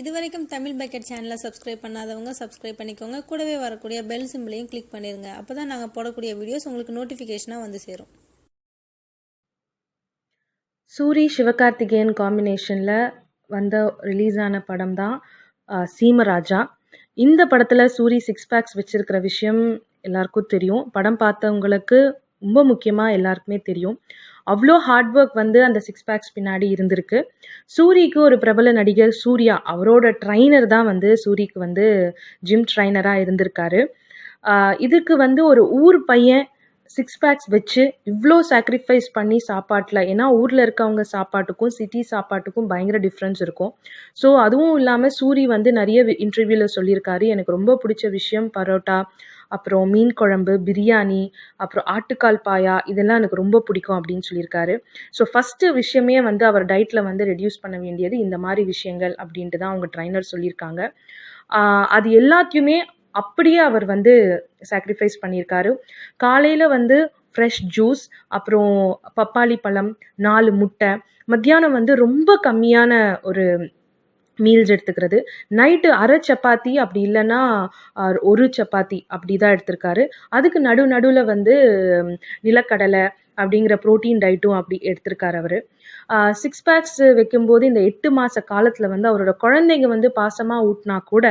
இது வரைக்கும் தமிழ் பக்கெட் சேனலை சப்ஸ்கிரைப் பண்ணாதவங்க சப்ஸ்கிரைப் பண்ணிக்கோங்க. கூடவே வரக்கூடிய பெல் சிம்பிளையும் கிளிக் பண்ணிடுங்க அப்போ தான் நாங்கள் போடக்கூடிய வீடியோஸ் உங்களுக்கு நோட்டிஃபிகேஷனாக வந்து சேரும். சூரி சிவகார்த்திகேயன் காம்பினேஷனில் வந்த ரிலீஸ் ஆன படம் தான் சீமராஜா. இந்த படத்தில் சூரி சிக்ஸ் பேக்ஸ் வச்சுருக்கிற விஷயம் எல்லாருக்கும் தெரியும். படம் பார்த்தவங்களுக்கு ரொம்ப முக்கியமாக எல்லாருக்குமே தெரியும். அவ்வளோ ஹார்ட் ஒர்க் வந்து அந்த சிக்ஸ் பேக்ஸ் பின்னாடி இருந்திருக்கு. சூரிக்கு ஒரு பிரபல நடிகர் சூர்யா அவரோட ட்ரைனர் தான் வந்து சூரிக்கு வந்து ஜிம் ட்ரைனராக இருந்திருக்காரு. இதுக்கு வந்து ஒரு ஊர் பையன் சிக்ஸ் பேக்ஸ் வச்சு இவ்வளோ சாக்ரிஃபைஸ் பண்ணி சாப்பாட்டில் ஏன்னா ஊரில் இருக்கவங்க சாப்பாட்டுக்கும் சிட்டி சாப்பாட்டுக்கும் பயங்கர டிஃப்ரென்ஸ் இருக்கும். ஸோ அதுவும் இல்லாமல் சூரி வந்து நிறைய இன்டர்வியூவில் சொல்லியிருக்காரு. எனக்கு ரொம்ப பிடிச்ச விஷயம் பரோட்டா அப்புறம் மீன் குழம்பு பிரியாணி அப்புறம் ஆட்டுக்கால் பாயா இதெல்லாம் எனக்கு ரொம்ப பிடிக்கும் அப்படின்னு சொல்லியிருக்காரு. ஸோ ஃபஸ்ட்டு விஷயமே வந்து அவர் டயட்டில் வந்து ரெடியூஸ் பண்ண வேண்டியது இந்த மாதிரி விஷயங்கள் அப்படின்ட்டு தான் அவங்க ட்ரைனர் சொல்லியிருக்காங்க. அது எல்லாத்தையுமே அப்படியே அவர் வந்து சாக்ரிஃபைஸ் பண்ணியிருக்காரு. காலையில் வந்து ஃப்ரெஷ் ஜூஸ் அப்புறம் பப்பாளி பழம் நாலு முட்டை மத்தியானம் வந்து ரொம்ப கம்மியான ஒரு மீல்ஸ் எடுத்துக்கிறது. நைட்டு அரை சப்பாத்தி அப்படி இல்லைன்னா ஒரு சப்பாத்தி அப்படி தான் எடுத்திருக்காரு. அதுக்கு நடு நடுவில் வந்து நிலக்கடலை அப்படிங்கிற ப்ரோட்டீன் டயட்டும் அப்படி எடுத்திருக்காரு அவர். சிக்ஸ் பேக்ஸ் வைக்கும்போது இந்த எட்டு மாத காலத்தில் வந்து அவரோட குழந்தைங்க வந்து பாசமாக ஊட்டினா கூட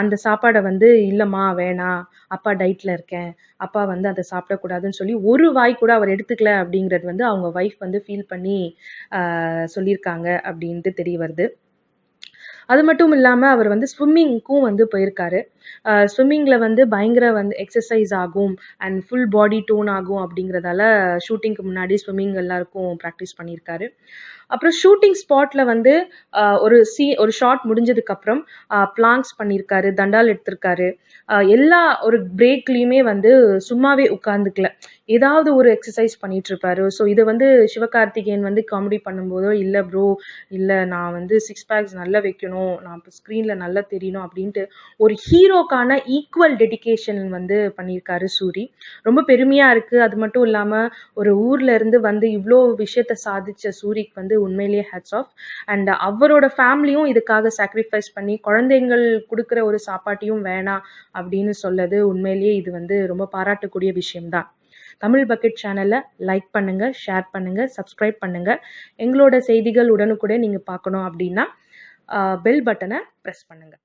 அந்த சாப்பாடை வந்து இல்லைம்மா வேணாம் அப்பா டயட்டில் இருக்கேன். அப்பா வந்து அதை சாப்பிடக்கூடாதுன்னு சொல்லி ஒரு வாய் கூட அவர் எடுத்துக்கல அப்படிங்கிறது வந்து அவங்க ஒய்ஃப் வந்து ஃபீல் பண்ணி சொல்லியிருக்காங்க அப்படின்ட்டு தெரிய வருது. அது மட்டும் இல்லாமல் அவர் வந்து ஸ்விம்மிங்க்கும் வந்து போயிருக்காரு. ஸ்விம்மிங்கில் வந்து பயங்கர வந்து எக்ஸசைஸ் ஆகும் அண்ட் ஃபுல் பாடி டோன் ஆகும் அப்படிங்கிறதால ஷூட்டிங்க்கு முன்னாடி ஸ்விம்மிங் எல்லாருக்கும் ப்ராக்டிஸ் பண்ணியிருக்காரு. அப்புறம் ஷூட்டிங் ஸ்பாட்டில் வந்து ஒரு சீ ஒரு ஷாட் முடிஞ்சதுக்கப்புறம் பிளாங்க்ஸ் பண்ணியிருக்காரு தண்டால் எடுத்திருக்காரு. எல்லா ஒரு பிரேக்லேயுமே வந்து சும்மாவே உட்காந்துக்கல ஏதாவது ஒரு எக்ஸசைஸ் பண்ணிட்டு இருப்பாரு ஸோ இதை வந்து சிவகார்த்திகேயன் வந்து காமெடி பண்ணும்போதோ இல்லை ப்ரோ இல்லை நான் வந்து சிக்ஸ் பேக்ஸ் நல்லா வைக்கணும் நான் இப்போ ஸ்க்ரீனில் நல்லா தெரியணும் அப்படின்ட்டு ஒரு ஹீரோக்கான ஈக்குவல் டெடிகேஷன் வந்து பண்ணியிருக்காரு சூரி. ரொம்ப பெருமையாக இருக்குது அது மட்டும் இல்லாமல் ஒரு ஊரில் இருந்து வந்து இவ்வளோ விஷயத்த சாதித்த சூரிக்கு வந்து உண்மையிலேயே ஹேட்ஸ் ஆஃப் அண்ட் அவரோட ஃபேமிலியும் இதுக்காக சாக்ரிஃபைஸ் பண்ணி குழந்தைங்கள் கொடுக்குற ஒரு சாப்பாட்டையும் வேணாம் அப்படின்னு சொல்லது உண்மையிலேயே இது வந்து ரொம்ப பாராட்டக்கூடிய விஷயம்தான். தமிழ் பக்கெட் சேனலை லைக் பண்ணுங்க ஷேர் பண்ணுங்க சப்ஸ்கிரைப் பண்ணுங்க. எங்களோட செய்திகள் உடனுக்குடன் நீங்க பார்க்கணும் அப்படின்னா பெல் பட்டனை ப்ரெஸ் பண்ணுங்க.